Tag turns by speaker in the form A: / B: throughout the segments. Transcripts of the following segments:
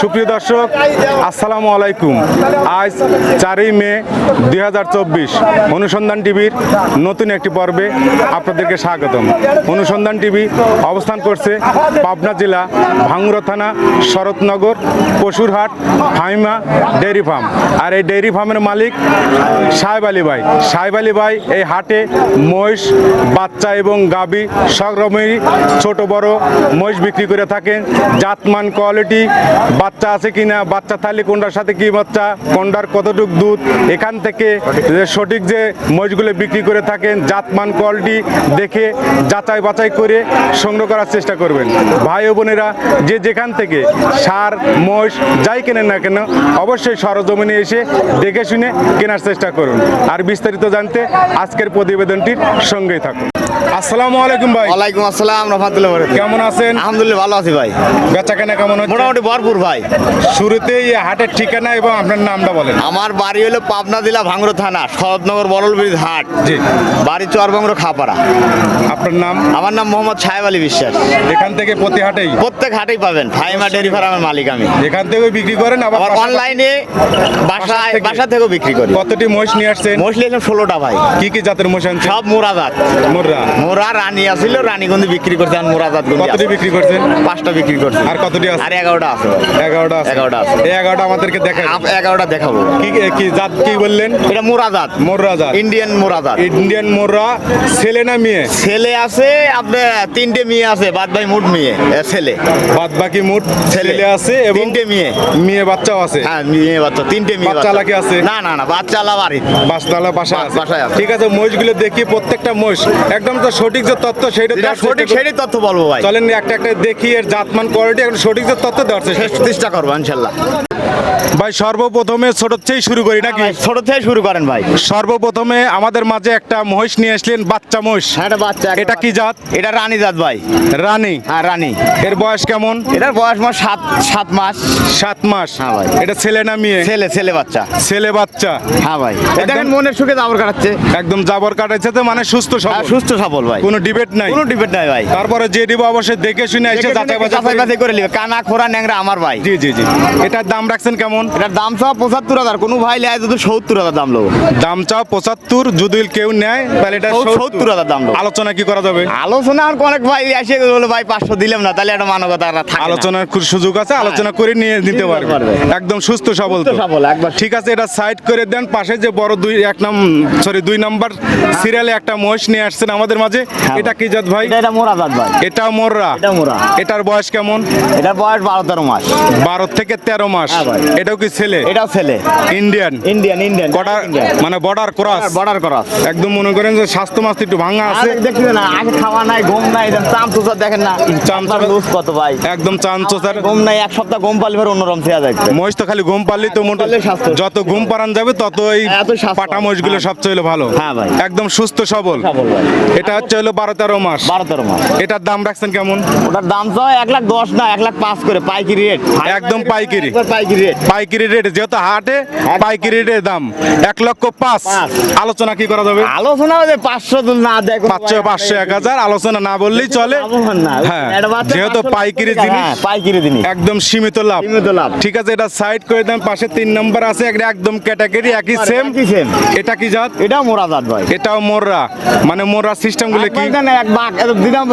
A: সুপ্রিয় দর্শক, আসসালামু আলাইকুম। আজ চারই মে দু হাজার চব্বিশ অনুসন্ধান টিভির নতুন একটি পর্বে আপনাদেরকে স্বাগতম। অনুসন্ধান টিভি অবস্থান করছে পাবনা জেলা ভাঙ্গুরা থানা, শরৎনগর, পশুরহাট ফাইমা ডেয়ারি ফার্ম। আর এই ডেয়ারি ফার্মের মালিক সাহেব আলী ভাই। সাহেব আলী ভাই এই হাটে মহিষ, বাচ্চা এবং গাবি সব রকমেরই ছোট বড় মহিষ বিক্রি করে থাকেন। জাতমান কোয়ালিটি বাচ্চা আছে কিনা বাচ্চা থাকলে কোনটার সাথে কি বাচ্চা, কোনটার কতটুক দুধ, এখান থেকে সঠিক যে মহিষগুলো বিক্রি করে থাকেন, জাতমান কোয়ালিটি দেখে যাচাই বাছাই করে সংগ্রহ করার চেষ্টা করবেন। ভাই বোনেরা, যে যেখান থেকে সার, মহিষ যাই কেনেন না কেন, অবশ্যই সরজমিনে এসে দেখে শুনে কেনার চেষ্টা করুন। আর বিস্তারিত জানতে আজকের প্রতিবেদনটির সঙ্গেই থাকুন। আসসালামু আলাইকুম ভাই।
B: ওয়ালাইকুম আসসালাম রহমতুল্লাহ।
A: কেমন আছেন?
B: আলহামদুলিল্লাহ ভালো আছি ভাই।
A: বেচা কেনা কেমন হচ্ছে?
B: মোটামুটি ভরপুর ভাই।
A: শুরুতেই হাটের ঠিকানা এবং আপনার নামটা বলেন।
B: আমার বাড়ি হলো পাবনা জেলা ভাঙড়ো থানা শরৎনগর বরল হাট।
A: জি।
B: বাড়ি চরভাঙড়ো খাপাড়া।
A: আপনার নাম?
B: আমার নাম মোহাম্মদ সাহেব আলী বিশ্বাস।
A: এখান থেকে প্রতি হাটেই?
B: প্রত্যেক হাটেই পাবেন ফাইমা ডেয়ারি ফার্মের মালিক আমি।
A: এখান থেকেও বিক্রি করেন আবার
B: অনলাইনে বাসায়
A: থেকে?
B: বাসা থেকেও বিক্রি করি।
A: কতটি মহিষ নিয়ে আসছেন?
B: মহিষ নিয়েছিলাম ষোলোটা ভাই।
A: কি কি জাতের মহিষ
B: সব মোরাজাত।
A: মোররা
B: মোরা। রানী আসিল রানীগঞ্জে বিক্রি করছে আর মোরাজাত
A: কতটি বিক্রি করছেন?
B: পাঁচটা বিক্রি করছে।
A: আর কতটি আছে?
B: আর এগারোটা আছে।
A: এগারোটা আছে।
B: এগারোটা আছে।
A: এই এগারোটা আমাদেরকে
B: আপ- এগারোটা দেখাবো।
A: কি কি জাত কি বললেন?
B: এটা মোরাজাত।
A: মোররা জাত
B: ইন্ডিয়ান মোরাজাত।
A: ইন্ডিয়ান মোররা ছেলে না মেয়ে?
B: ছেলে আছে আপনার তিনটে মেয়ে আছে বাদ ভাই মোট মেয়ে ছেলে।
A: বাদ বাকি মোট ছেলে। আছে এবং
B: তিনটে মেয়ে।
A: মেয়ে বাচ্চাও আছে।
B: হ্যাঁ মেয়ে বাচ্চা তিনটে মেয়ে
A: বাচ্চা। লাকি আছে?
B: না না না বাচ্চা আলা বাড়ি।
A: বাসতলা বাসা
B: বাসায়
A: ঠিক আছে মহিষগুলো দেখি প্রত্যেকটা মহিষ। একদম তো সঠিক যে তথ্য সেইটা
B: সঠিক। সেটাই তথ্য বলব ভাই।
A: চলেন একটা একটা দেখি এর জাতমান কোয়ালিটি এখন সঠিক যে তথ্য দেওয়ার চেষ্টা
B: করব ইনশাল্লাহ।
A: ভাই সর্বপ্রথমে ছোট থেকেই শুরু করি নাকি?
B: ছোট থেকে শুরু করেন ভাই।
A: সর্বপ্রথমে আমাদের মাঝে একটা মহিষ নিয়ে আসলেন বাচ্চা মহিষ।
B: হ্যাঁ এটা বাচ্চা
A: এটা কি জাত?
B: এটা রানী জাত ভাই।
A: রানী।
B: হ্যাঁ রানী।
A: এর বয়স কেমন?
B: এটার বয়স মাস সাত সাত মাস।
A: সাত মাস।
B: হ্যাঁ ভাই।
A: এটা ছেলে না মেয়ে?
B: ছেলে ছেলে বাচ্চা।
A: ছেলে বাচ্চা।
B: হ্যাঁ ভাই। দেখেন মনের সুখে দাবর কাটাচ্ছে।
A: একদম জাবর কাটাইছে তো মানে সুস্থ
B: হ্যাঁ,
A: সবল
B: সুস্থ সবল। ভাই।
A: কোনো ডিবেট নাই।
B: কোনো ডিবেট নাই ভাই।
A: তারপরে যে দিব অবশ্যই দেখে শুনে এসে যাচাই বাছাই করে-
B: বাছাই করে নিবে। কানা খোরা ন্যাংরা আমার ভাই।
A: জি জি জি। এটার দাম রাখছেন কেমন?
B: এটার দাম পঁচাত্তর হাজার। কোনো ভাই যদি সত্তর হাজার দাম লোক।
A: দাম চাও পঁচাত্তর যদি কেউ নেয় তাহলে এটা
B: সত্তর হাজার দাম
A: আলোচনা কি করা যাবে?
B: আলোচনা আর অনেক ভাই এসে বলে ভাই পাঁচশো দিলাম না তাহলে একটা মানবতা থাকে
A: আলোচনার খুব সুযোগ আছে আলোচনা করে নিয়ে নিতে পারবে।
B: পারবে।
A: একদম সুস্থ সবল
B: সবল, একবার।
A: ঠিক আছে এটা সাইড করে দেন। পাশে যে বড় দুই এক নাম সরি দুই নাম্বার সিরিয়ালে একটা মহিষ নিয়ে আসছেন আমাদের মাঝে।
B: হ্যাঁ
A: এটা কি জাত ভাই?
B: এটা এটা মোরা জাত ভাই।
A: এটা মোররা?
B: এটা মোরা।
A: এটার বয়স কেমন?
B: এটার বয়স বারো তেরো মাস।
A: বারো থেকে তেরো মাস।
B: হ্যাঁ
A: এটাও কি ছেলে?
B: এটাও ছেলে।
A: ইন্ডিয়ান
B: ইন্ডিয়ান ইন্ডিয়ান
A: কটার মানে বর্ডার ক্রস
B: বর্ডার করা
A: একদম মনে করেন যে স্বাস্থ্য মাস্তি একটু ভাঙা আছে।
B: দেখছেন না আগে খাওয়া নাই ঘুম নাই চাম চুচা দেখেন না।
A: চাম
B: চাম লুজ কত ভাই।
A: একদম চান চোচার
B: ঘুম নাই এক সপ্তাহ ঘুম পালি ফের অন্যরকম চেয়া যায়
A: মহিষ তো খালি ঘুম পারলেই তো মোট
B: পারলেই স্বাস্থ্য।
A: যত ঘুম পারান যাবে তত এই। পাটা মহিষগুলো
B: হ্যাঁ।
A: সবচেয়ে ভালো।
B: হ্যাঁ ভাই।
A: একদম সুস্থ সবল।
B: সবল ভাই।
A: এটা হচ্ছে হলো বারো তেরো মাস।
B: বারো তেরো মাস।
A: এটার দাম রাখছেন কেমন?
B: ওটার দাম তো এক লাখ দশ না এক লাখ পাঁচ করে পাইকারি রেট
A: একদম পাইকারি।
B: পাইকারি। রেট
A: পাইকারি রেট যেহেতু হাটে পাইকারি রেটের দাম। এক লক্ষ পাঁচ। আলোচনা কি করা যাবে?
B: আলোচনা যে পাঁচশো না দেখো
A: পাঁচশো পাঁচশো এক হাজার। আলোচনা না বললেই চলে। হ্যাঁ যেহেতু পাইকারি জিনিস
B: হ্যাঁ, পাইকারি জিনিস।
A: একদম সীমিত লাভ।
B: সীমিত লাভ।
A: ঠিক আছে এটা সাইড করে দেন পাশে তিন নম্বর আছে একদম ক্যাটাগরি একই সেম এটা কি জাত?
B: এটাও মোরা জাত ভাই।
A: এটাও মোররা। মানে মোররা সিস্টেম গুলো কি?
B: এক বাঘ দিলাম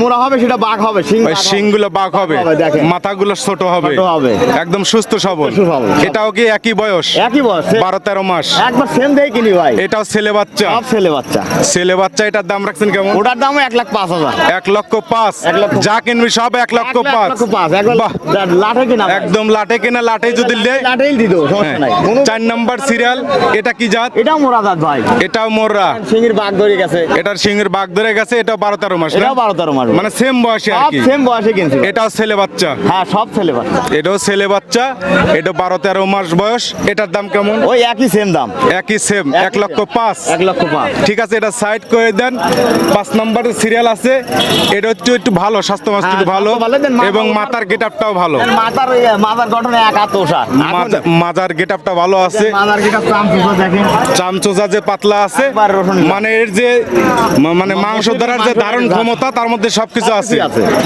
B: মোরা হবে সেটা বাঘ হবে
A: শিংগুলো বাঘ হবে মাথাগুলো ছোট হবে একদম সুস্থ সবল। এটাও কি একই বয়স?
B: একই বয়স
A: বারো তেরো মাস।
B: একবার সেম কিনি ভাই।
A: এটাও ছেলে বাচ্চা?
B: সব ছেলে বাচ্চা।
A: ছেলে বাচ্চা এটার দাম রাখছেন কেমন?
B: ওটার দাম এক লাখ পাঁচ হাজার।
A: এক লক্ষ পাঁচ। যা কিনবি সব এক লক্ষ পাঁচ।
B: লাঠে কিনা
A: একদম লাটে কিনা লাটে যদি
B: লাঠেই দিত
A: হ্যাঁ। চার নাম্বার সিরিয়াল এটা কি জাত?
B: এটাও মোরা জাত ভাই।
A: এটাও মোররা
B: সিংহের বাঘ ধরে গেছে।
A: এটার সিংহের বাঘ ধরে গেছে এটা বারো তেরো মাস
B: এটাও বারো তেরো মাস।
A: মানে সেম বয়সে
B: সব সেম বয়সে কিনছি
A: এটাও ছেলে বাচ্চা।
B: হ্যাঁ সব ছেলে বাচ্চা।
A: এটাও ছেলে বাচ্চা এটা বারো তেরো মাস বয়স এটার দাম কেমন?
B: ওই একই সেম দাম।
A: একই সেম এক লক্ষ পাঁচ।
B: এক লক্ষ পাঁচ।
A: ঠিক আছে এটা সাইড করে দেন। পাঁচ নাম্বার সিরিয়াল আছে। এটা হচ্ছে একটু ভালো স্বাস্থ্য
B: হ্যাঁ,
A: ভালো।
B: স্বাস্থ্য ভালো, দেন মাথা-
A: এবং মাথার গেট আপটাও ভালো।
B: মাথার মাথার গঠনে এক
A: মাজা- মাজার গেট আপটা ভালো আছে।
B: গিটা চাম
A: চামচোজা যে পাতলা আছে মানে এর যে মানে মাংস ধরার যে ধারণ ক্ষমতা তার মধ্যে সবকিছু আছে।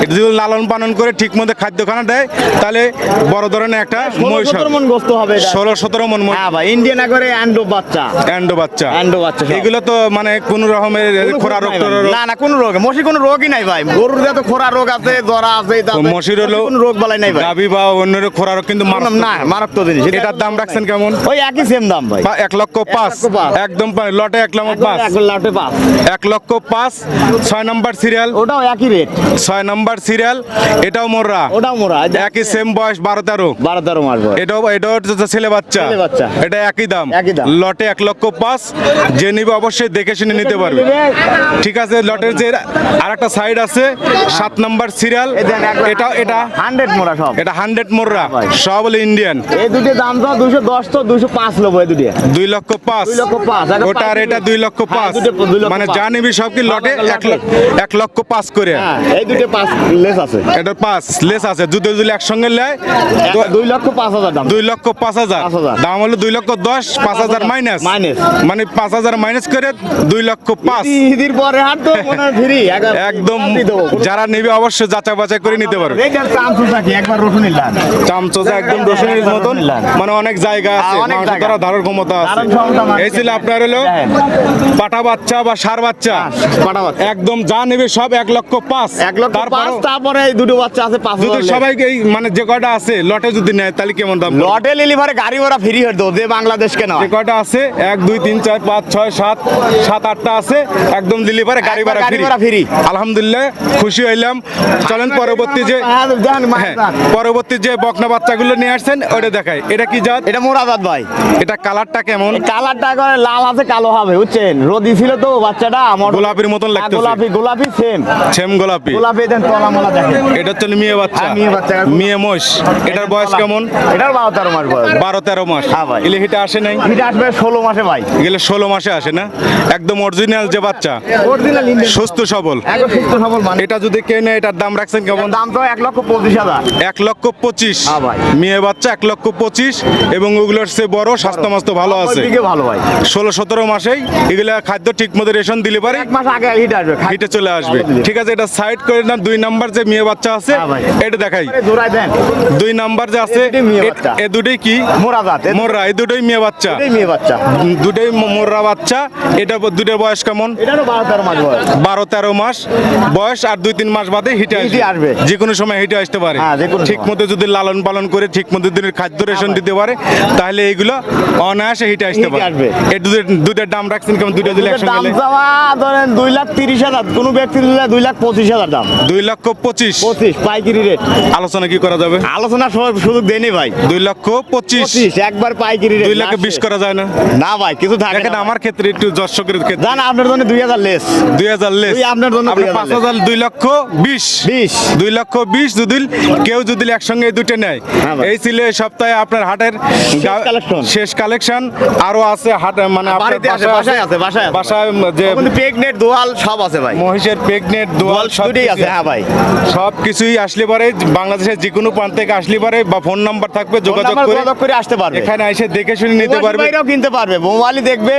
A: এটা যদি লালন পালন করে ঠিক মতো খাদ্য খানা দেয় তাহলে বড় ধরনের একটা মহিষ
B: মন গোস্ত হবে
A: ষোলো সতেরো মন
B: হ্যাঁ ভাই ইন্ডিয়ান করে অ্যান্ডো বাচ্চা।
A: অ্যান্ডো বাচ্চা।
B: অ্যান্ডো বাচ্চা
A: এগুলো তো মানে কোন রকমের খোরা
B: রোগ
A: রোগ। রোগ।
B: না না কোনো রোগ। মশি কোনো রোগই নাই ভাই। গরুর যত খোরা রোগ আছে জ্বরা আছে।
A: মশির হলো
B: কোনো রোগ বালাই নাই ভাই।
A: গাবি বা অন্য খোরা রোগ কিন্তু।
B: না মারাত্মক। জিনিস। এটা
A: এটার দাম রাখছেন কেমন?
B: ওই একই সেম দাম ভাই।
A: এক লক্ষ পাঁচ। একদম লটে এক লক্ষ পাঁচ।
B: এক
A: লক্ষ পাঁচ ছয় নম্বর সিরিয়াল
B: ওটাও একই রেট
A: ছয় নম্বর সিরিয়াল এটাও মোররা।
B: ওটাও মোরা
A: একই সেম বয়স বারো তেরো।
B: বারো তেরো মাস
A: এটাও এটাও ছেলে বাচ্চা।
B: বাচ্চা।
A: এটা একই দাম।
B: একই দাম।
A: লটে এক লক্ষ পাঁচ। যে নিবে অবশ্যই দেখে শুনে নিতে পারবে। ঠিক আছে লটের যে আর একটা সাইড আছে সাত নম্বর সিরিয়াল এটা এটা
B: হান্ড্রেড মোরা সব।
A: এটা হান্ড্রেড মোররা।
B: ভাই।
A: সব হলো ইন্ডিয়ান
B: এই দুটি দাম তো দুশো দশ তো দুশো পাঁচ লোবো এই দুটি
A: দুই লক্ষ পাঁচ।
B: দুই লক্ষ পাঁচ,
A: ওটা আর এটা দুই লক্ষ
B: হ্যাঁ,
A: পাঁচ। মানে
B: পাঁচ।
A: যা নিবি সব কি লটে? এক লক্ষ এক লক্ষ পাঁচ করে।
B: হ্যাঁ এই দুটি পাঁচ লেস আছে।
A: এটা পাঁচ লেস আছে। দুটো যদি একসঙ্গে নেয়
B: দুই লক্ষ পাঁচ হাজার দাম।
A: দুই লক্ষ পাঁচ হাজার। দাম হলো দুই লক্ষ দশ পাঁচ হাজার মাইনাস।
B: Minus।
A: মানে পাঁচ হাজার মাইনাস করে দুই লক্ষ পাঁচ।
B: ঈদের পরে হাট তো ফ্রি।
A: একদম যারা নেবে অবশ্যই যাচাই বাছাই করে নিতে পারবে।
B: একবার রসুন নিলাম
A: চামচোজা একদম রসুনের মতন। মানে অনেক জায়গা আছে
B: হ্যাঁ, অনেক
A: মাংস
B: জায়গা।
A: ধারণ ক্ষমতা আছে। এই ছিল আপনার হলো
B: দেখেন।
A: পাটা বাচ্চা বা সার বাচ্চা।
B: বাচ্চা।
A: একদম যা নেবে সব এক লক্ষ পাঁচ।
B: এক লক্ষ পাঁচ তারপরে এই দুটো বাচ্চা আছে পাঁচ
A: যদি সবাইকে এই মানে যে কয়টা আছে লটে যদি নেয় তাহলে কেমন দাম
B: লটে লিলিভারে গাড়ি ফ্রি হয়ে দেবো যে বাংলাদেশকে
A: যে কয়টা আছে এক দুই তিন চার পাঁচ ছয় সাত সাত আটটা আছে একদম পারে গাড়ি ভাড়া
B: গাড়ি
A: ফ্রি
B: ভাড়া।
A: আলহামদুলিল্লাহ খুশি হইলাম। চলেন পরবর্তী যে
B: হ্যাঁ।
A: পরবর্তী যে বকনা বাচ্চাগুলো নিয়ে আসছেন ওটা দেখাই। এটা কি জাত?
B: এটা মোরাদাত ভাই।
A: এটা কালারটা কেমন?
B: কালারটা করে লাল আছে কালো হবে বুঝছেন? রোদি ছিল তো বাচ্চাটা আমার
A: গোলাপির মতন
B: হ্যাঁ,
A: লাগতেছে।
B: গোলাপি গোলাপি সেম
A: সেম গোলাপি।
B: গোলাপি দেন তলা মোলা দেখেন।
A: এটা হচ্ছে মেয়ে বাচ্চা।
B: হ্যাঁ, মেয়ে বাচ্চা।
A: মেয়ে মোষ এটার বয়স কেমন?
B: এটার বারো তেরো মাস বয়স।
A: বারো তেরো মাস।
B: হ্যাঁ ভাই।
A: ইলেহিটা আসে নাই?
B: এটা আসবে ষোলো মাসে ভাই।
A: গেলে ষোলো মাসে আসে না? একদম অরিজিনাল যে বাচ্চা।
B: অরিজিনাল ইন্ডিয়ান
A: সুস্থ সবল।
B: একদম সুস্থ সবল মানে।
A: এটা যদি কেনে এটার দাম রাখছেন কেমন?
B: দাম তো এক লক্ষ পঁচিশ হাজার।
A: এক লক্ষ পঁচিশ।
B: হ্যাঁ ভাই।
A: মেয়ে বাচ্চা এক লক্ষ পঁচিশ এবং ওগুলোর সে বড় স্বাস্থ্য মাস্ত ভালো আছে।
B: ভালো ভাই।
A: ষোলো সতেরো মাসেই এগুলা খাদ্য ঠিক মতো রেশন দিলে পারে।
B: মাস আগে হিট আসবে
A: হিটে চলে আসবে। ঠিক আছে এটা সাইড করে না দুই নাম্বার যে মেয়ে বাচ্চা আছে
B: হ্যাঁ
A: এটা দেখাই।
B: জোড়ায় দেন।
A: দুই নাম্বার যে আছে
B: এ দুটোই
A: কি?
B: মোরাদাত এ
A: মোররা এই দুটোই মেয়ে বাচ্চা।
B: মেয়ে বাচ্চা।
A: দুটোই ম- মোররা বাচ্চা। এটা দুটোর বয়স কেমন?
B: বারো তেরো মাস বয়স।
A: আর দুই তিন মাস বাদে হিটে
B: আসবে।
A: যে কোনো সময় হিটে আসতে পারে।
B: হ্যাঁ,
A: ঠিক মতো যদি লালন পালন করে ঠিক মতো দিনের খাদ্য রেশন দিতে পারে তাহলে এইগুলো অনায়াসে হিটে আসতে পারে। দুধের দাম রাখছেন কেমন? দুইটা দিলে একসঙ্গে
B: ধরেন দুই লাখ তিরিশ হাজার। কোনো ব্যক্তি দিলে দুই লাখ পঁচিশ হাজার দাম।
A: দুই লক্ষ পঁচিশ?
B: পঁচিশ পাইকারি রেট
A: আলোচনা কি করা যাবে?
B: আলোচনার সময় সুযোগ দেয়নি ভাই।
A: দুই লক্ষ পঁচিশ?
B: একবার পাইকারি রেট
A: দুই লাখে বিশ করা যায় না?
B: না ভাই কিছু থাকে না
A: আমার ক্ষেত্রে একটু দর্শকের ক্ষেত্রে।
B: জান আপনার জন্য দুই হাজার লেস
A: দুই হাজার লেস
B: আপনার জন্য
A: আপনার
B: 2000
A: পাঁচ হাজার দুই লক্ষ বিশ?
B: বিশ।
A: দুই লক্ষ বিশ যদি কেউ যদি একসঙ্গে দুটো নেয়।
B: হ্যাঁ
A: এই ছিল এই সপ্তাহে আপনার হাটের শেষ কালেকশন আরও আছে হাট মানে আপনার
B: বাসায় আছে। বাসায়
A: বাসায় যে
B: পেগনেট দোয়াল সব আছে ভাই।
A: মহিষের প্রেগনেন্ট
B: দোয়াল
A: দোয়াল সব
B: দুটোই আছে হ্যাঁ ভাই।
A: সব কিছুই আসলে পারে বাংলাদেশের যে কোনো প্রান্ত থেকে আসলে পারে বা ফোন নাম্বার থাকবে যোগাযোগ করে
B: যোগাযোগ করে আসতে পারবে।
A: এখানে এসে দেখে শুনে নিতে পারবে।
B: বাইরেও কিনতে পারবে মোবাইলই দেখবে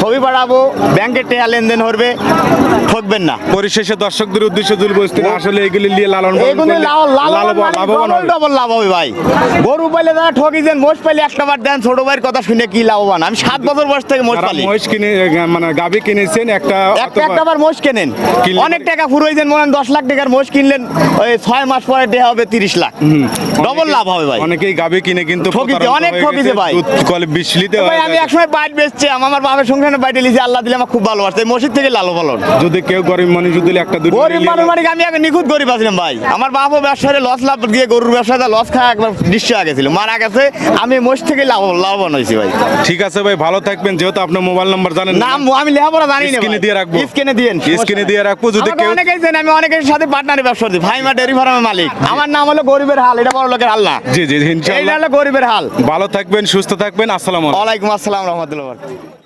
B: ছবি পাঠাবো ব্যাংকের টেয়া লেনদেন করবে ঠকবেন না।
A: পরিশেষে দর্শকদের উদ্দেশ্যে দুল বসতে আসলে এগুলি নিয়ে লালন
B: এগুলো লাভ- লাভবান double লাভ হবে ভাই। গরু পাইলে তারা ঠকিছেন মোষ পাইলে একটা বার দেন ছোট ভাইয়ের কথা শুনে কি লাভবান? আমি সাত বছর বয়স থেকে মোষ পালি।
A: মহিষ কিনে মানে গাবি কিনেছেন একটা
B: একটা একটা বার মোষ কেনেন? অনেক টাকা ফুরোইছেন মনে দশ লাখ টাকার মোষ কিনলেন ওই ছয় মাস পরে হবে তিরিশ লাখ। ডবল লাভ হবে ভাই।
A: অনেকেই গাবি কিনে কিন্তু প্রতারণা
B: অনেক
A: গেছে,
B: ভাই।
A: কলে বিশলিতে
B: ভাই আমি একসময় বাইট বেচছি আমার বাবার সংসারে বাইটে লিছি আল্লাহ দিলে আমার খুব মসজিদ থেকে লালো
A: যদি কেউ গরিব মানুষ যদি একটা দুটো
B: গরিব মানুষ মানে আমি আগে নিখুঁত গরিব আছিলাম ভাই? আমার বাপও ব্যবসায় লস লাভ দিয়ে গরুর ব্যবসায় লস খায় একবার নিশ্চয় আগে ছিল। মারা গেছে আমি মোষ থেকে লাভ লাভবান হয়েছি ভাই।
A: ঠিক আছে ভাই ভালো থাকবেন। যেহেতু আপনার মোবাইল নাম্বার জানেন না।
B: নাম আমি লেখাপড়া জানি না
A: দিয়ে রাখব।
B: স্ক্রিনে দিয়েন।
A: স্ক্রিনে দিয়ে রাখব যদি কেউ
B: অনেকেই চেনে, আমি অনেকের সাথে পার্টনারে ব্যবসা করি ভাই মা ডেরি ফার্মের মালিক। আমার নাম হলো গরিবের হাল এটা বড় লোকের হাল না।
A: জি জি ইনশাআল্লাহ।
B: এটা হলো গরিবের হাল।
A: ভালো থাকবেন সুস্থ থাকবেন আসসালামু আলাইকুম।
B: ওয়ালাইকুম আসসালাম রহমতুল্লাহ।